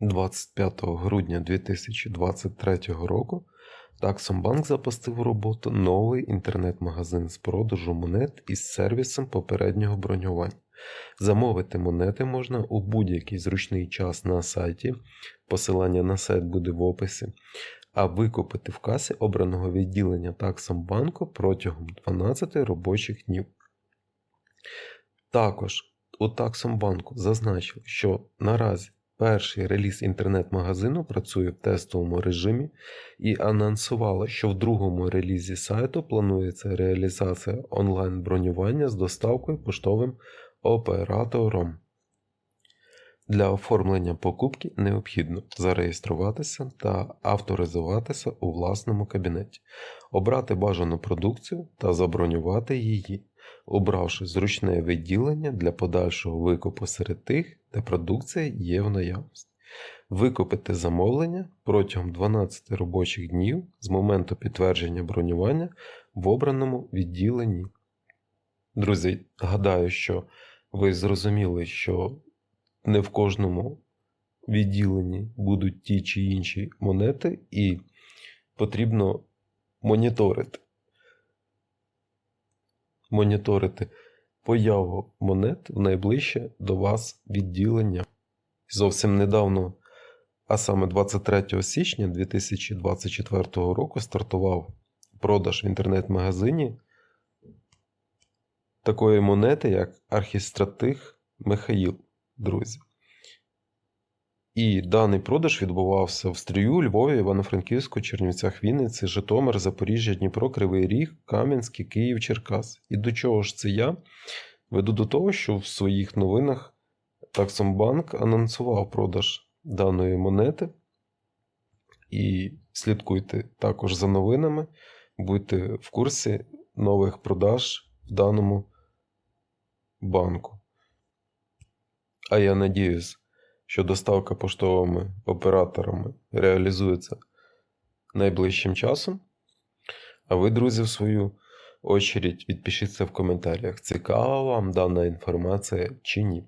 25 грудня 2023 року Таксомбанк запустив у роботу новий інтернет-магазин з продажу монет із сервісом попереднього бронювання. Замовити монети можна у будь-який зручний час на сайті. Посилання на сайт буде в описі. А викупити в касі обраного відділення Таксомбанку протягом 12 робочих днів. Також у Таксомбанку зазначили, що наразі перший реліз інтернет-магазину працює в тестовому режимі і анонсували, що в другому релізі сайту планується реалізація онлайн-бронювання з доставкою поштовим оператором. Для оформлення покупки необхідно зареєструватися та авторизуватися у власному кабінеті, обрати бажану продукцію та забронювати її, обравши зручне відділення для подальшого викупу серед тих, де продукція є в наявності. Викупити замовлення протягом 12 робочих днів з моменту підтвердження бронювання в обраному відділенні. Друзі, гадаю, що ви зрозуміли, що не в кожному відділенні будуть ті чи інші монети, і потрібно моніторити. Моніторити появу монет в найближче до вас відділення. Зовсім недавно, а саме 23 січня 2024 року, стартував продаж в інтернет-магазині такої монети, як архістратих Михаїл, друзі. І даний продаж відбувався в Стрію, Львові, Івано-Франківську, Чернівцях, Вінниці, Житомир, Запоріжжя, Дніпро, Кривий Ріг, Кам'янський, Київ, Черкас. І до чого ж це я? Веду до того, що в своїх новинах Таксомбанк анонсував продаж даної монети. І слідкуйте також за новинами, будьте в курсі нових продаж в даному банку. А я надіюсь, що доставка поштовими операторами реалізується найближчим часом. А ви, друзі, в свою очередь, відпишіться в коментарях, цікава вам дана інформація чи ні.